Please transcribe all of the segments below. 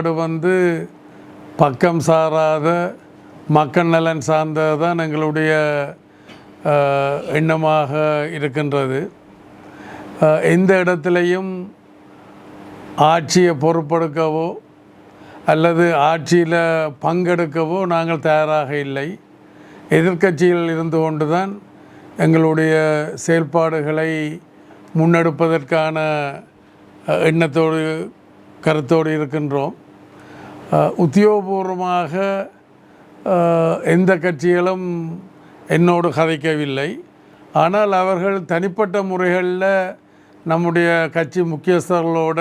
நாடு வந்து பக்கம் சாராத மக்கள் நலன் சார்ந்தது தான் எங்களுடைய எண்ணமாக இருக்கின்றது. எந்த இடத்துலையும் ஆட்சியை பொறுப்பெடுக்கவோ அல்லது ஆட்சியில் பங்கெடுக்கவோ நாங்கள் தயாராக இல்லை. எதிர்கட்சியில் இருந்து கொண்டு தான் எங்களுடைய செயல்பாடுகளை முன்னெடுப்பதற்கான எண்ணத்தோடு கருத்தோடு இருக்கின்றோம். உத்தியோகபூர்வமாக எந்த கட்சிகளும் என்னோடு கதைக்கவில்லை. ஆனால் அவர்கள் தனிப்பட்ட முறைகளில் நம்முடைய கட்சி முக்கியஸ்தர்களோட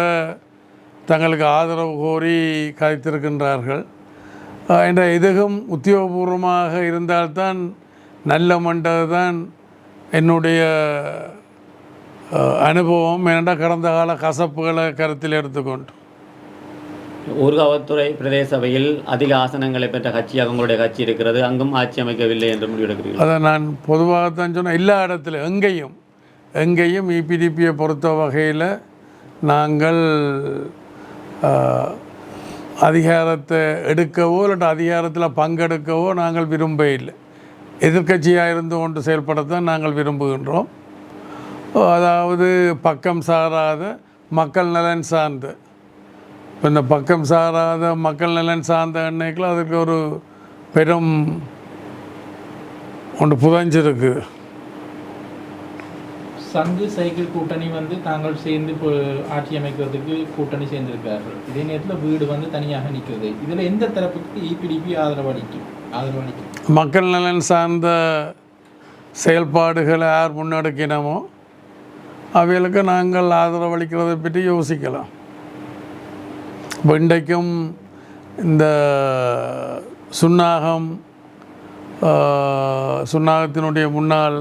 தங்களுக்கு ஆதரவு கோரி கதைத்திருக்கின்றார்கள். என்ற இதுவும் உத்தியோகபூர்வமாக இருந்தால்தான் நல்ல மண்டதுதான் என்னுடைய அனுபவம். ஏனென்றால் கடந்த கால கசப்புகளை கருத்தில் எடுத்துக்கொண்டு. ஊர்காவத்துறை பிரதேச சபையில் அதிக ஆசனங்களை பெற்ற கட்சியாக உங்களுடைய கட்சி இருக்கிறது. அங்கும் ஆட்சி அமைக்கவில்லை என்று முடிவெடுக்கிறீர்கள். அதை நான் பொதுவாகத்தான் சொன்னேன். எல்லா இடத்துல எங்கேயும் எங்கேயும் இபிடிபியை பொறுத்த வகையில் நாங்கள் அதிகாரத்தை எடுக்கவோ இல்லாட்ட அதிகாரத்தில் பங்கெடுக்கவோ நாங்கள் விரும்ப இல்லை. எதிர்க்கட்சியாக இருந்து கொண்டு செயல்படத்தான் நாங்கள் விரும்புகின்றோம். அதாவது பக்கம் சாராத மக்கள் நலன் சார்ந்த. இப்போ இந்த பக்கம் சாராத மக்கள் நலன் சார்ந்த எண்ணெய்கள் அதுக்கு ஒரு பெரும் ஒன்று புதஞ்சிருக்கு. சங்கு சைக்கிள் கூட்டணி வந்து தாங்கள் சேர்ந்து இப்போ ஆட்சி அமைக்கிறதுக்கு கூட்டணி சேர்ந்திருக்கிறார்கள் இதே நேரத்தில் வீடு வந்து தனியாக நிற்கிறது. இதில் எந்த தரப்புக்கு E இபிடிபி ஆதரவு அளிக்கும்? ஆதரவு அளிக்கும். மக்கள் நலன் சார்ந்த செயல்பாடுகளை யார் முன்னெடுக்கினமோ அவைகளுக்கு நாங்கள் ஆதரவளிக்கிறதை பற்றி யோசிக்கலாம். இப்போ இன்றைக்கும் இந்த சுன்னாகம் சுன்னாகத்தினுடைய முன்னாள்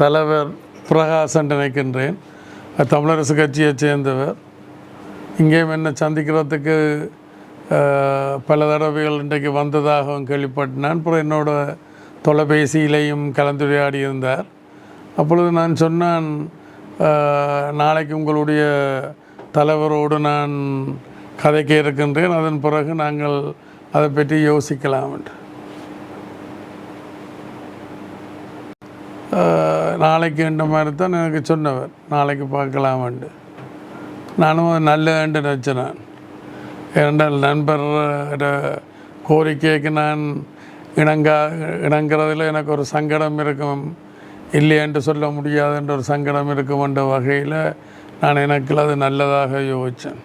தலைவர் பிரகாசன் நினைக்கின்றேன். தமிழரசு கட்சியைச் சேர்ந்தவர். இங்கேயும் என்ன சந்திக்கிறதுக்கு பல தடவைகள் இன்றைக்கு வந்ததாகவும் கேள்விப்பட்டேன். அப்புறம் என்னோட தொலைபேசியிலையும் கலந்துரையாடி இருந்தார் அப்பொழுது நான் சொன்னான் நாளைக்கு உங்களுடைய தலைவரோடு நான் கதைக்க இருக்கின்றேன். அதன் பிறகு நாங்கள் அதை பற்றி யோசிக்கலாம் என்று நாளைக்கு என்ற மாதிரி தான் எனக்கு சொன்னவர். நாளைக்கு பார்க்கலாமண்டு நானும் அது நல்லதுன்னு நினச்சேன் நான் ஏனென்றால் நண்பர் கோரிக்கைக்கு நான் இணங்கா இணங்கிறதுல எனக்கு ஒரு சங்கடம் இருக்கும். இல்லையென்று சொல்ல முடியாதுன்ற ஒரு சங்கடம் இருக்கும் என்ற வகையில் நான் எனக்கு அது நல்லதாக யோசித்தேன்.